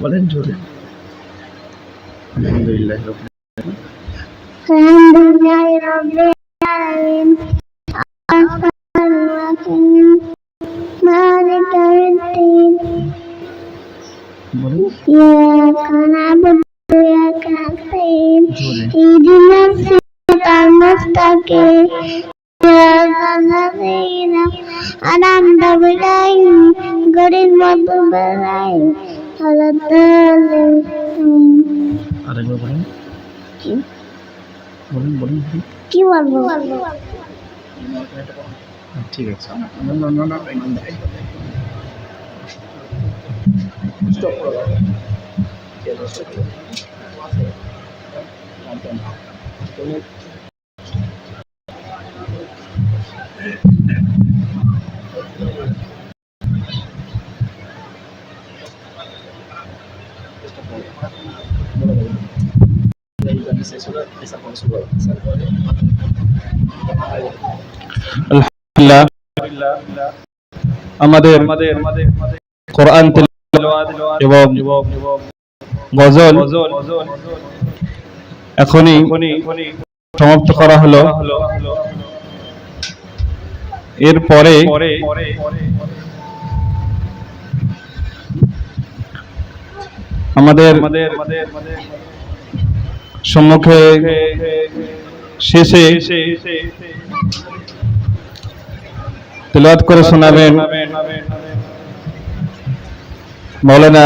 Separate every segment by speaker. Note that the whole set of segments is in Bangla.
Speaker 1: বলেন জোরে আলহামদুলিল্লাহ রাব্বিল
Speaker 2: আলহামদুলিল্লাহি রাব্বিল আলামিন আর-রাহমানির রহিম মালিকি ইয়াউমিদ্দিন
Speaker 1: বলেন
Speaker 2: ইyyaka na'budu wa iyyaka nasta'in
Speaker 1: জোরে
Speaker 2: اهدنا الصراط المستقيم صراط الذين আনন্দ বিলাই গরিব মধু বেলাই
Speaker 1: আরেকবার বলেন। বলেন বলেন।
Speaker 2: কি বলব?
Speaker 1: হ্যাঁ, ঠিক আছে। না না না স্টপ করো
Speaker 3: আলহামদুলিল্লাহ। আমাদের কোরআন এবং গজল এখনই সমাপ্ত করা হলো। এরপরে আমাদের সম্মুখে শেষে তেলাওয়াত করে শোনাবেন মৌলানা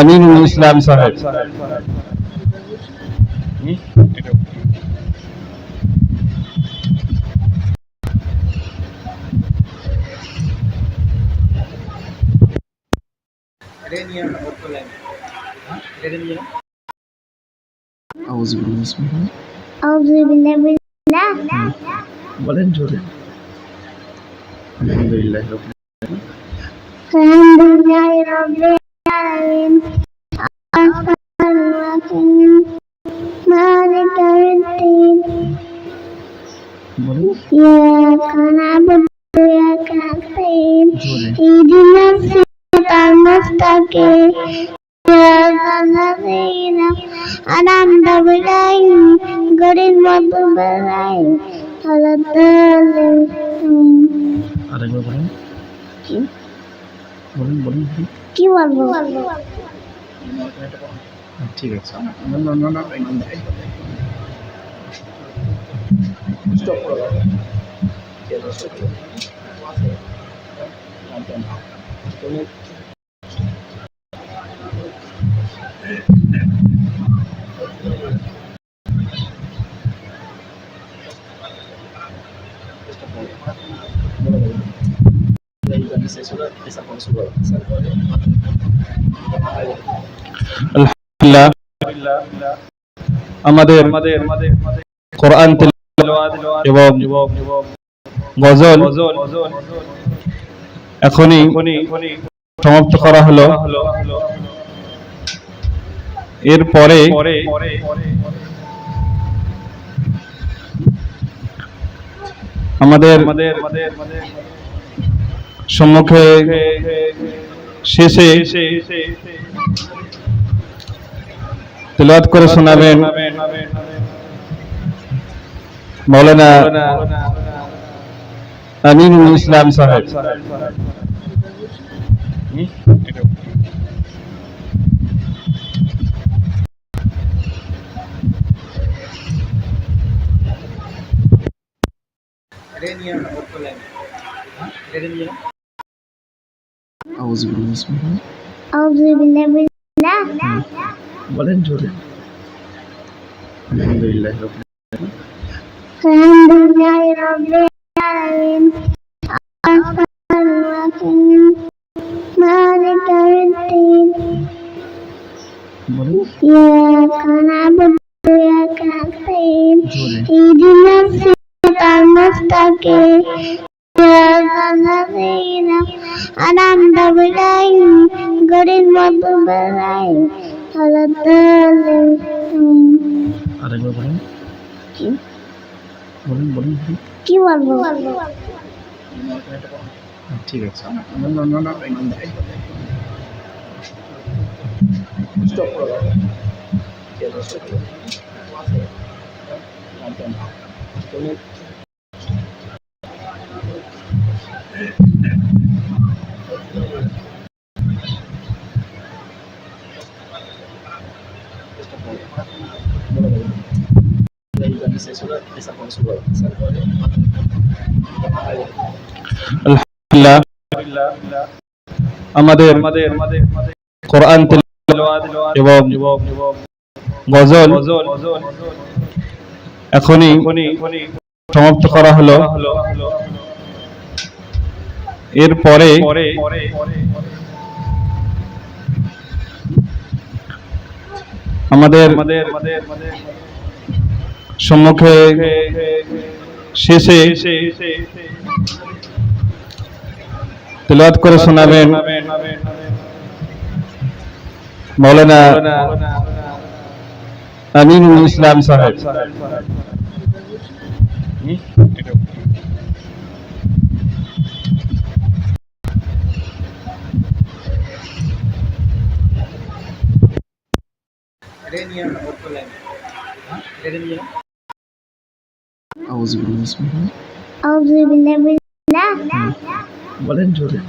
Speaker 3: আমিনুল ইসলাম সাহেব।
Speaker 1: আউযু বলেন জোরে। আলহামদুলিল্লাহ রাব্বিল
Speaker 2: ঘরের মতো বেড়াই
Speaker 1: আরেকবার
Speaker 2: কি?
Speaker 1: বলেন
Speaker 2: বলব?
Speaker 1: ঠিক আছে।
Speaker 3: ঠিক আমাদের কোরআন এবং গজল এখনই সমাপ্ত করা হলো। এরপরে আমাদের সম্মুখে শেষে তেলাওয়াত করে শোনাবেন মৌলানা আমিনুল ইসলাম সাহেব।
Speaker 1: আউযু বলেন জোরে আলহামদুলিল্লাহ রাব্বিল
Speaker 2: الحمد لله رب العالمين الرحمن الرحيم مالك يوم الدين
Speaker 1: বলেন
Speaker 2: إياك نعبد وإياك نستعين
Speaker 1: জোরে
Speaker 2: اهدنا الصراط المستقيم صراط الذين আনন্দ বিলাই গরিব মধ্য বিলাই
Speaker 1: আরেকবার বলেন।
Speaker 2: কি?
Speaker 1: বলেন বলেন।
Speaker 2: কি বলব?
Speaker 1: হ্যাঁ, ঠিক আছে। না না না স্টপ করো
Speaker 3: আলহামদুলিল্লাহ। আমাদের কোরআন এবং গজল এখনই সমাপ্ত করা হলো। এরপরে আমাদের সম্মুখে শেষে তেলাওয়াত করে শোনাবেন মৌলানা আমিনুল ইসলাম সাহেব।
Speaker 1: বলেন জোরে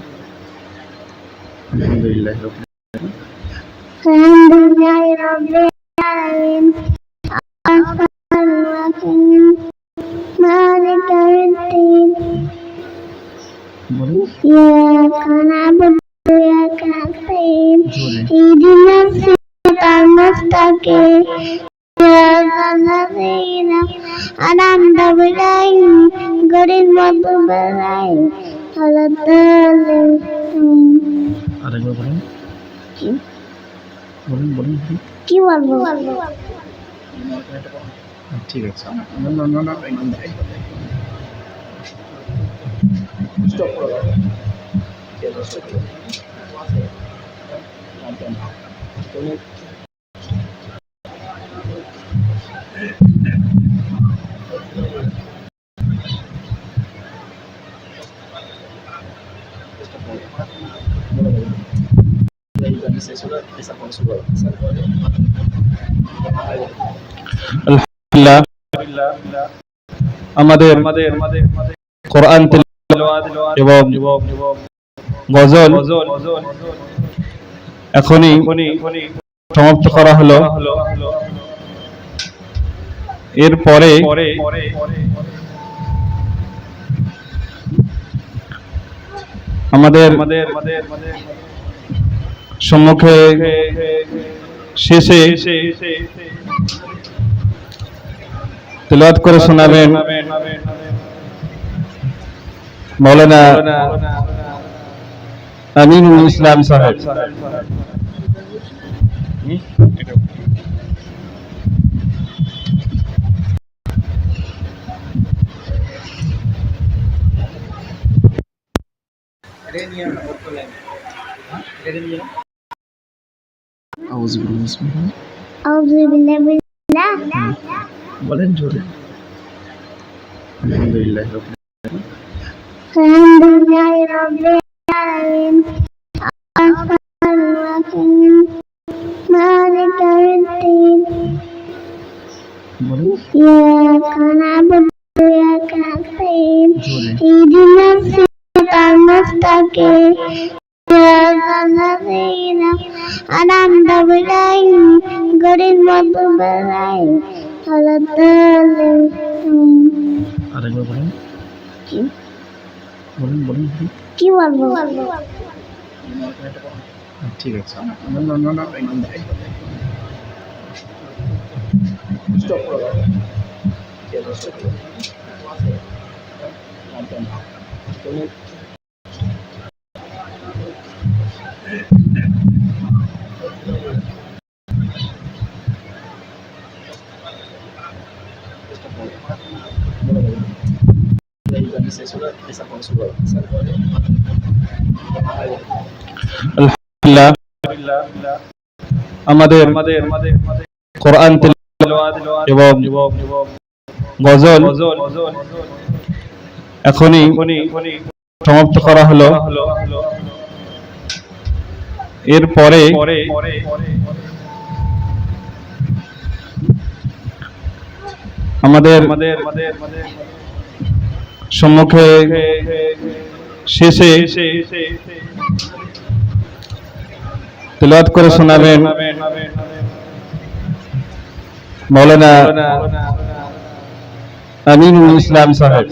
Speaker 1: আলহামদুলিল্লাহ
Speaker 2: আলহামদুলিল্লাহি রাব্বিল আলামিন আর-রাহমানির রহিম মালিকি ইয়াউমিদ্দিন
Speaker 1: বলেন
Speaker 2: ইyyaka তাকে আনন্দ বিলাই গরিব মতো বেলাই
Speaker 1: আরেকবার
Speaker 2: কি? বলব?
Speaker 1: ঠিক আছে। ঠিক।
Speaker 3: আছে আমাদের কোরআন এবং গজল এখনই সমাপ্ত করা হলো। এরপরে আমাদের সম্মুখে শেষে তেলাওয়াত করে শোনাবেন মৌলানা আমিনুল ইসলাম সাহেব।
Speaker 1: বলেন জোরে আলহামদুলিল্লাহ রাব্বিল
Speaker 2: আলহামদুলিল্লাহি রাব্বিল আলামিন আর-রাহমানির রহিম মালিকি ইয়াউমিদ্দিন
Speaker 1: বলেন
Speaker 2: ইyyaka na'budu wa iyyaka nasta'in
Speaker 1: জোরে
Speaker 2: اهدنا الصراط المستقيم صراط الذين أنعمت عليهم غير المغضوب عليهم ولا الضالين
Speaker 1: আরেকবার বলেন বলেন বলেন
Speaker 2: কি বলবো
Speaker 1: ঠিক আছে না না না না একদম স্টপ
Speaker 3: আমাদের কোরআন এবং গজল এখনই সমাপ্ত করা হলো। এরপরে আমাদের সম্মুখে শেষে তেলাওয়াত করে শোনাবেন মৌলানা আমিনুল ইসলাম সাহেব।